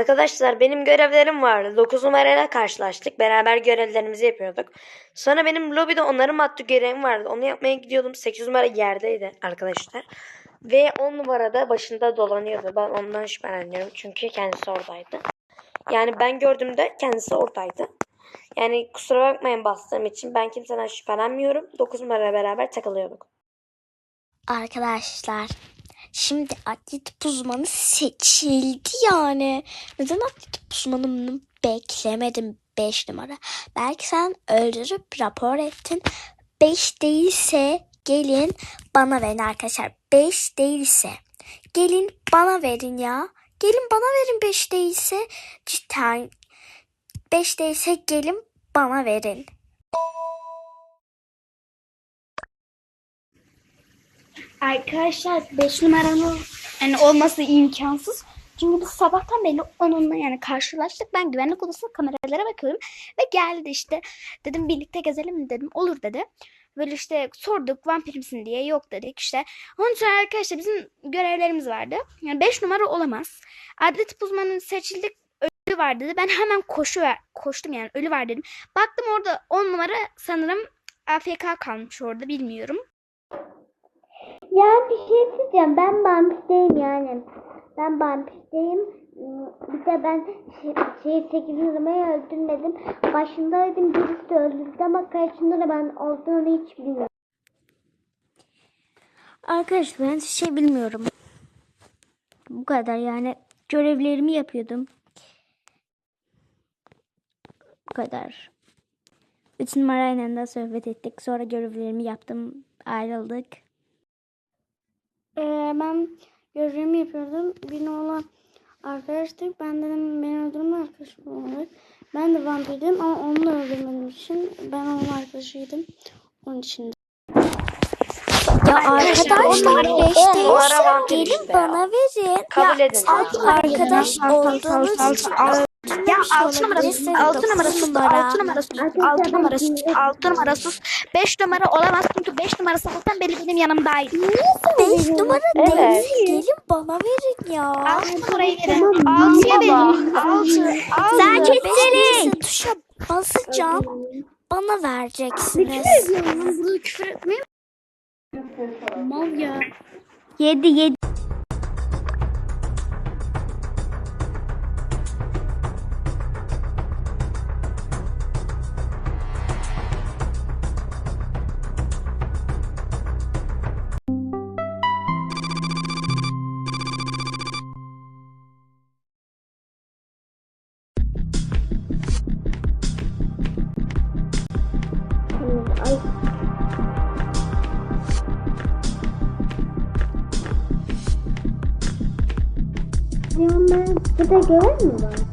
Arkadaşlar benim görevlerim vardı. 9 numarayla karşılaştık. Beraber görevlerimizi yapıyorduk. Sonra benim lobide onların maddi görevim vardı. Onu yapmaya gidiyordum. 8 numara yerdeydi arkadaşlar. Ve 10 numarada başında dolanıyordu. Ben ondan şüpheleniyorum. Çünkü kendisi oradaydı. Yani ben gördüğümde kendisi oradaydı. Yani kusura bakmayın bastığım için. Ben kimseden şüphelenmiyorum. 9 numarayla beraber takılıyorduk. Arkadaşlar şimdi atlet uzmanı seçildi yani. Neden atlet uzmanını beklemedim 5 numara? Belki sen öldürüp rapor ettin. 5 değilse gelin bana verin arkadaşlar. 5 değilse gelin bana verin ya. Gelin bana verin 5 değilse. Cidden 5 değilse gelin bana verin. Arkadaşlar 5 numaranın yani olması imkansız. Çünkü biz sabahtan beri onunla yani karşılaştık. Ben güvenlik odasında kameralara bakıyorum. Ve geldi işte. Dedim birlikte gezelim mi dedim. Olur dedi. Böyle işte sorduk vampir misin diye. Yok dedik işte. Onun için arkadaşlar bizim görevlerimiz vardı. Yani 5 numara olamaz. Adli uzmanı seçildik. Ölü var dedi. Ben hemen koşu koştum yani ölü var dedim. Baktım orada 10 numara sanırım AFK kalmış orada bilmiyorum. Ya bir şey diyeceğim. Ben vampirteyim yani. Ben vampirteyim. Hmm, Bir de ben şey, şey 8 numarayı öldürmedim. Başındaydım birisi öldürdü ama kaçında da ben olduğunu hiç bilmiyorum. Arkadaşlar ben şey bilmiyorum. Bu kadar yani görevlerimi yapıyordum. Bu kadar. Üç numarayla da sohbet ettik. Sonra görevlerimi yaptım. Ayrıldık. Ee, ben görevimi yapıyordum. Bir olan arkadaştık. Ben dedim beni öldürme arkadaşım olarak. Ben de vampirdim ama onu da öldürmediğim için ben onun arkadaşıydım. Onun için de. Ya arkadaşlar vampir gelin bana verin. Kabul edin. Arkadaş olduğunuz için ya 6 şey numara sus, 6 numara sus, 6 numara sus, 6 numara sus, 6 numara olamaz çünkü 5 numarası olsan beni benim yanımdaydı. 5 numara evet. değil, gelin bana verin ya. 6 numarayı verin, 6'ya verin, 6, 6. Sakin senin. Tuşa basacağım, bana vereceksiniz. Ne küfür ediyorsun? Burada küfür etmiyor Mal ya. 7, 7. burada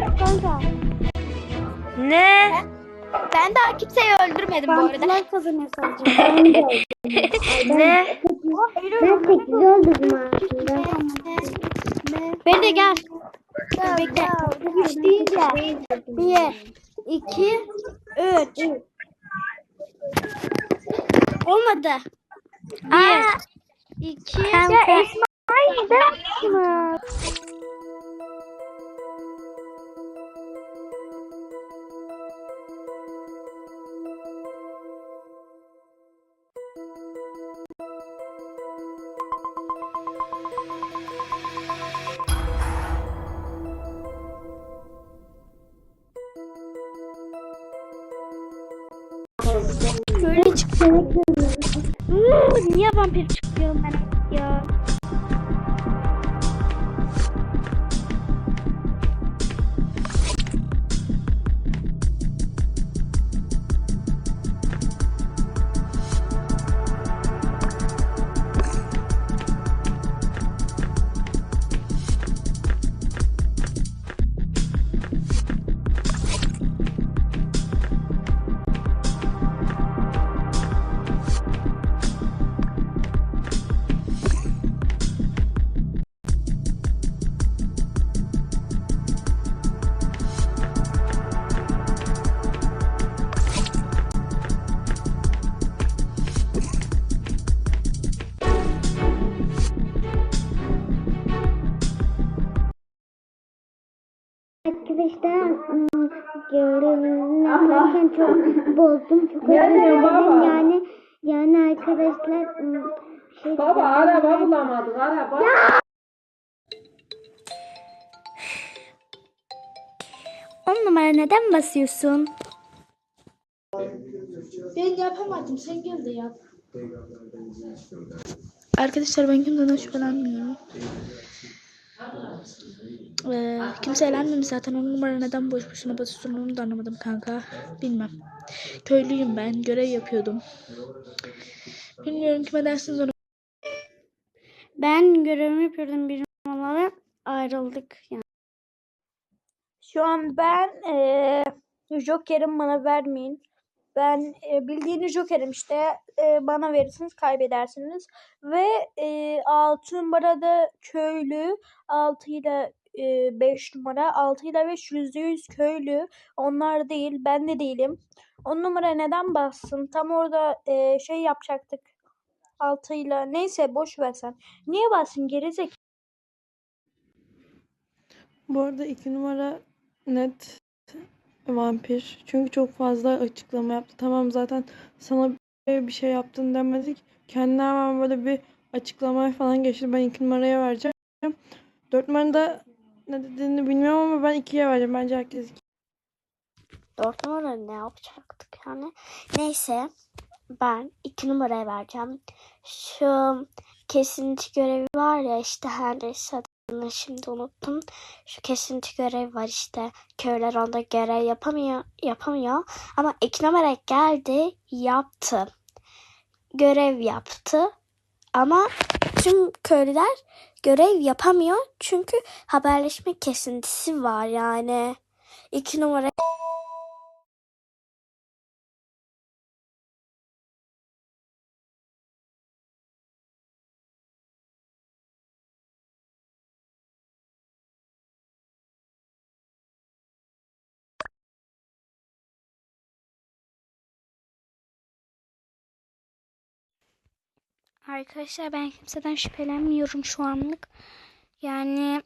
korkarım kanka. Ne? Ben daha kimseyi öldürmedim bu arada. Ben kazanıyor Ne? Ben sekiz öldürdüm aslında. Beni de gel. Bekle. Üç değil de. Bir, iki, üç. Olmadı. Bir, iki, üç. Ya Esma'ydı mı? Niye vampir çıkıyorum ben ya? Arkadaşlar ım, görevimi yaparken çok bozdum. Çok özür dilerim yani. Yani arkadaşlar şey Baba araba bulamadık araba. On numara neden basıyorsun? Ben yapamadım. Sen gel de yap. Arkadaşlar ben kimseden şüphelenmiyorum. Ee, kimse eğlenmemiş zaten. On numara neden boş boşuna basıyorsun onu da anlamadım kanka. Bilmem. Köylüyüm ben. Görev yapıyordum. Bilmiyorum kime dersiniz onu. Ben görevimi yapıyordum bir numaralara ayrıldık yani. Şu an ben eee Joker'im bana vermeyin. Ben e, bildiğiniz Joker'im işte e, bana verirsiniz kaybedersiniz. Ve e, 6 numarada köylü 6 ile 5 numara 6 ile 5 %100 köylü. Onlar değil ben de değilim. 10 numara neden bassın? Tam orada e, şey yapacaktık. 6 ile neyse boş ver sen. Niye bassın gerizek? Bu arada iki numara net vampir. Çünkü çok fazla açıklama yaptı. Tamam zaten sana bir şey yaptın demedik. Kendine hemen böyle bir açıklamaya falan geçti. Ben iki numaraya vereceğim. Dört numaranın da ne dediğini bilmiyorum ama ben ikiye vereceğim. Bence herkes iki. Dört numara ne yapacaktık yani? Neyse ben iki numaraya vereceğim. Şu kesinti görevi var ya işte her neyse adını şimdi unuttum. Şu kesinti görevi var işte. Köyler onda görev yapamıyor, yapamıyor. Ama numara geldi yaptı. Görev yaptı. Ama tüm köylüler görev yapamıyor. Çünkü haberleşme kesintisi var yani. İki numara Arkadaşlar ben kimseden şüphelenmiyorum şu anlık. Yani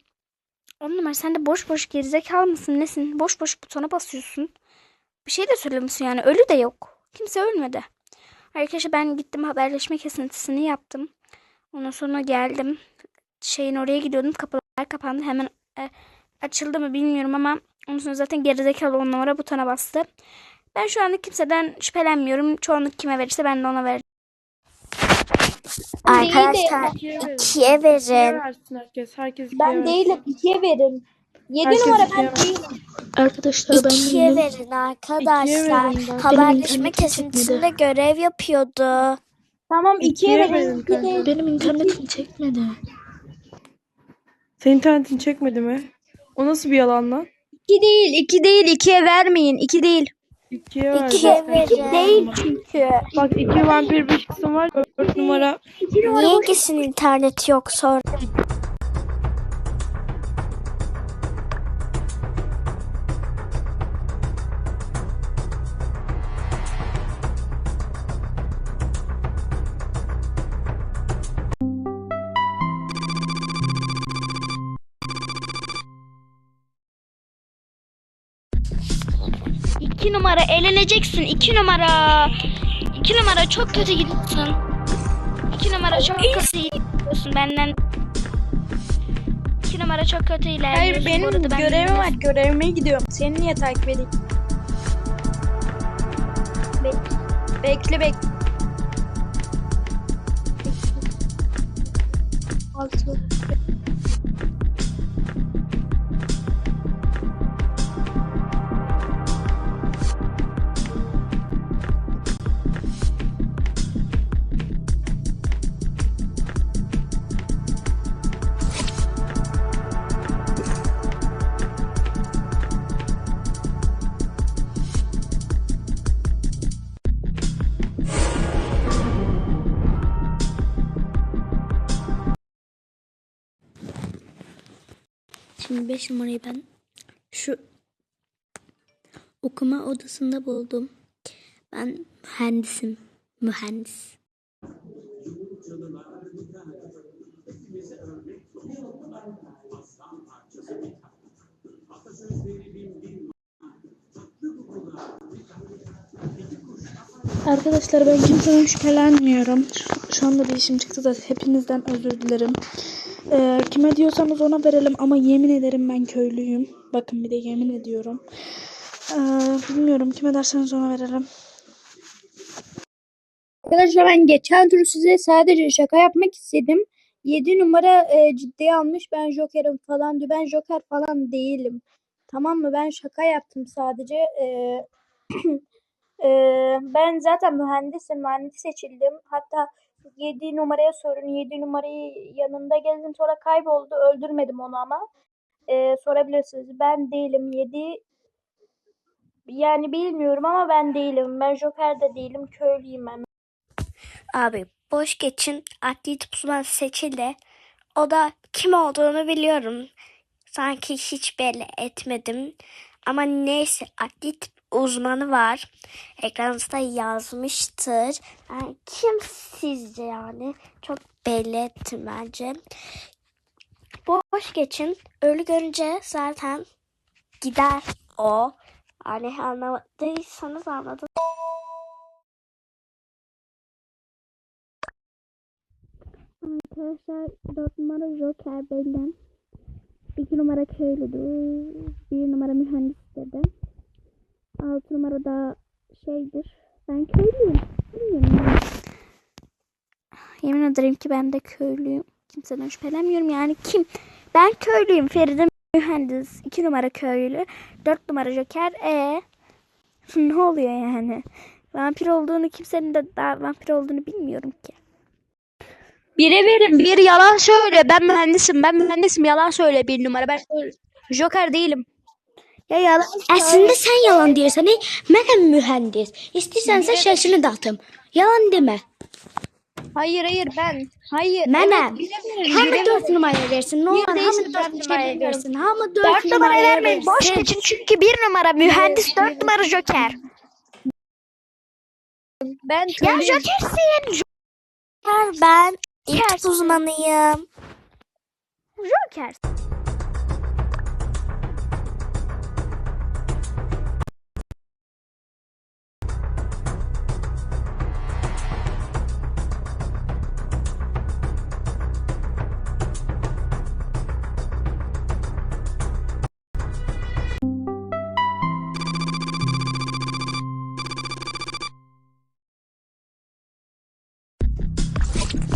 on numara sen de boş boş gerizekalı mısın nesin? Boş boş butona basıyorsun. Bir şey de söylemiyorsun yani ölü de yok. Kimse ölmedi. Arkadaşlar ben gittim haberleşme kesintisini yaptım. Ondan sonra geldim. Şeyin oraya gidiyordum. Kapılar kapandı. Hemen e, açıldı mı bilmiyorum ama ondan sonra zaten gerizekalı on numara butona bastı. Ben şu anda kimseden şüphelenmiyorum. Çoğunluk kime verirse ben de ona veririm. Arkadaşlar ikiye İkiye verin. versin herkes. Herkes ikiye Ben versin. değilim ikiye verin. 7 Herkes numara ikiye ben değilim. Arkadaşlar ben İkiye bilmiyorum. verin İkiye arkadaşlar. verin ben. Haberleşme internetim kesintisinde çekmedi. görev yapıyordu. Tamam ikiye İkiye verin. verin İki kanka. değil. Benim internetim çekmedi. Senin internetin çekmedi mi? O nasıl bir yalan lan? 2 değil, 2 değil, 2'ye vermeyin. 2 değil. İkiye ver. İkiye vereceğim. değil çünkü. Bak iki vampir bir kısım var. Dört numara. Niye ikisinin interneti yok sordum. 2 numara eğleneceksin 2 numara. 2 numara çok kötü gidiyorsun. 2 numara çok kötü gidiyorsun benden. 2 numara çok kötü ilerliyorsun. Hayır benim ben görevim var görevime gidiyorum. Seni niye takip edeyim? Be bekle bekle. Altı. 5 numarayı ben şu okuma odasında buldum. Ben mühendisim. Mühendis. Arkadaşlar ben kimseden şüphelenmiyorum. Şu, şu anda bir işim çıktı da hepinizden özür dilerim. Ee, kime diyorsanız ona verelim ama yemin ederim ben köylüyüm. Bakın bir de yemin ediyorum. Ee, bilmiyorum kime derseniz ona verelim. Arkadaşlar ben geçen tur size sadece şaka yapmak istedim. 7 numara e, ciddiye almış. Ben Joker'im falan diyor. Ben Joker falan değilim. Tamam mı? Ben şaka yaptım sadece. E, e, ben zaten mühendisim. Mühendis seçildim. Hatta 7 numaraya sorun. 7 numarayı yanında gezdim. Sonra kayboldu. Öldürmedim onu ama. E, sorabilirsiniz. Ben değilim. 7 yani bilmiyorum ama ben değilim. Ben Joker de değilim. Köylüyüm ben. Abi boş geçin. Adli uzmanı seçildi. O da kim olduğunu biliyorum. Sanki hiç belli etmedim. Ama neyse adli uzmanı var. Ekranınızda yazmıştır. Yani kim sizce yani? Çok belli ettim bence. Boş geçin. Ölü görünce zaten gider o. Yani anlamadıysanız anladın. Arkadaşlar 4 numara Joker belli. 2 numara köylüdür. 1 numara mühendis dedi. 6 numara da şeydir. Ben köylüyüm. Bilmiyorum. Yemin ederim ki ben de köylüyüm. Kimseden şüphelenmiyorum yani kim? Ben köylüyüm. Feride mühendis. 2 numara köylü. 4 numara Joker. E ne oluyor yani? Vampir olduğunu kimsenin de daha vampir olduğunu bilmiyorum ki. Bire verin. Bir yalan söyle. Ben mühendisim. Ben mühendisim. Yalan söyle bir numara. Ben Joker değilim. Ya yalan Aslında sen yalan diyorsan ey, ben mühendis. İstiyorsan sen şaşını dağıtım. Yalan deme. Hayır hayır ben. Hayır. Hem bire dört numaraya versin. Ne olur ben bir şey numaraya bilmiyorum. versin. Hem dört, Dört numaraya vermeyin. Boş geçin çünkü bir numara mühendis. Dört numara Joker. Ben Ya. Joker'sin. Ben ilk uzmanıyım. Joker.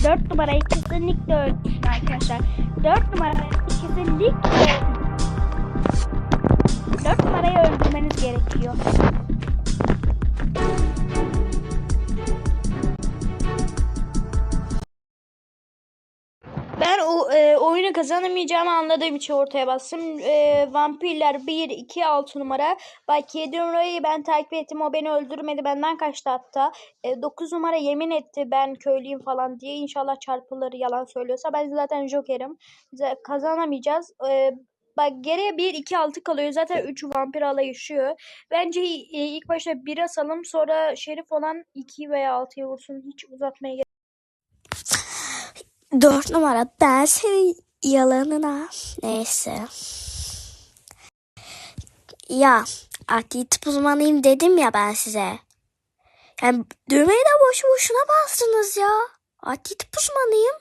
Dört numarayı kesinlikle öldürsün arkadaşlar. Dört numarayı kesinlikle Dört numarayı öldürmeniz gerekiyor. E, oyunu kazanamayacağımı anladığım için ortaya bastım. E, vampirler 1, 2, 6 numara. Bak 7 numarayı ben takip ettim. O beni öldürmedi. Benden kaçtı hatta. E, 9 numara yemin etti ben köylüyüm falan diye. İnşallah çarpıları yalan söylüyorsa. Ben zaten jokerim. Kazanamayacağız. E, Bak geriye 1, 2, 6 kalıyor. Zaten 3 vampir alayı yaşıyor. Bence e, ilk başta 1 asalım. Sonra şerif olan 2 veya 6'ya vursun. Hiç uzatmaya gerek Dört numara ben senin yalanına. Neyse. Ya adli tıp uzmanıyım dedim ya ben size. Yani düğmeyi de boşu boşuna bastınız ya. Adli tıp uzmanıyım.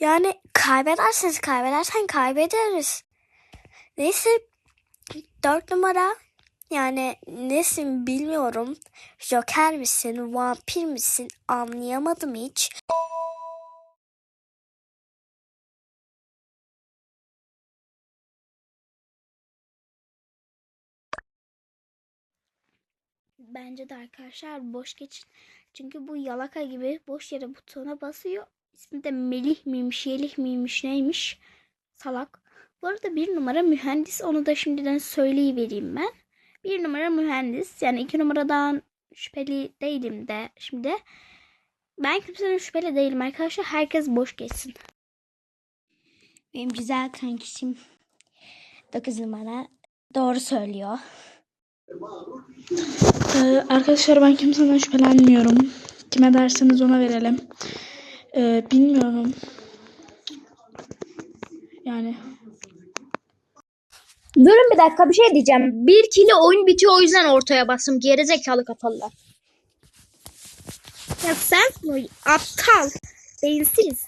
Yani kaybederseniz kaybedersen kaybederiz. Neyse dört numara yani nesin bilmiyorum. Joker misin, vampir misin anlayamadım hiç. Bence de arkadaşlar boş geçin. Çünkü bu yalaka gibi boş yere butona basıyor. İsmi de Melih miymiş, Yelih miymiş, neymiş? Salak. Bu arada bir numara mühendis. Onu da şimdiden söyleyivereyim ben. Bir numara mühendis. Yani iki numaradan şüpheli değilim de şimdi. Ben kimsenin şüpheli değilim arkadaşlar. Herkes boş geçsin. Benim güzel kankişim 9 numara doğru söylüyor. Ee, arkadaşlar ben kimseden şüphelenmiyorum. Kime derseniz ona verelim. Ee, bilmiyorum. Yani Durun bir dakika bir şey diyeceğim. Bir kilo oyun bitiyor o yüzden ortaya bastım. Gerizekalı kafalılar. Ya sen? Aptal. Beyinsiz.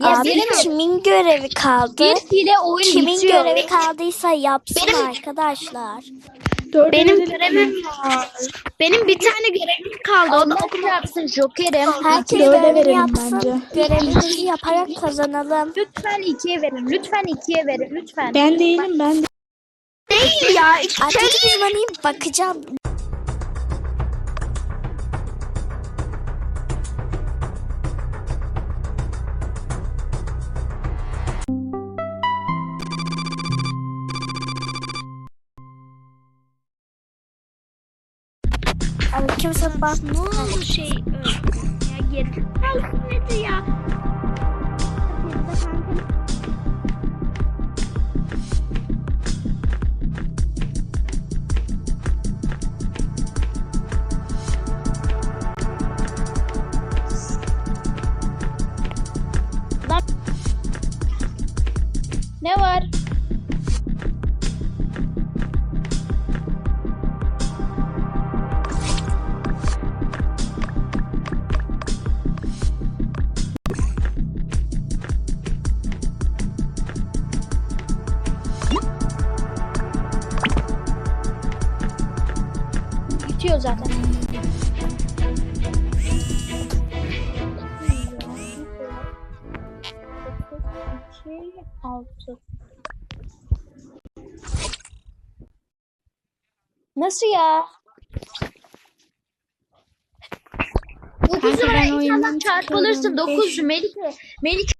Ya Abi benim- kimin görevi kaldı? Bir kilo oyun Kimin bitiyor. görevi kaldıysa yapsın arkadaşlar. Dört Benim görevim var. Benim bir tane görevim kaldı. Onu okum yapsın Joker'im. Herkes Dörde görevini verelim yapsın. bence. Görevimizi yaparak kazanalım. Lütfen ikiye verin. Lütfen ikiye verin. Lütfen. Ben değilim ben de- ya Artık uzmanıyım bakacağım. Kimse bak. ne oldu şey? Ya geri. Nedir ya? Zaten. Altı. Nasıl ya? Dokuz numara inşallah çarpılırsın. Dokuz Melike. Melike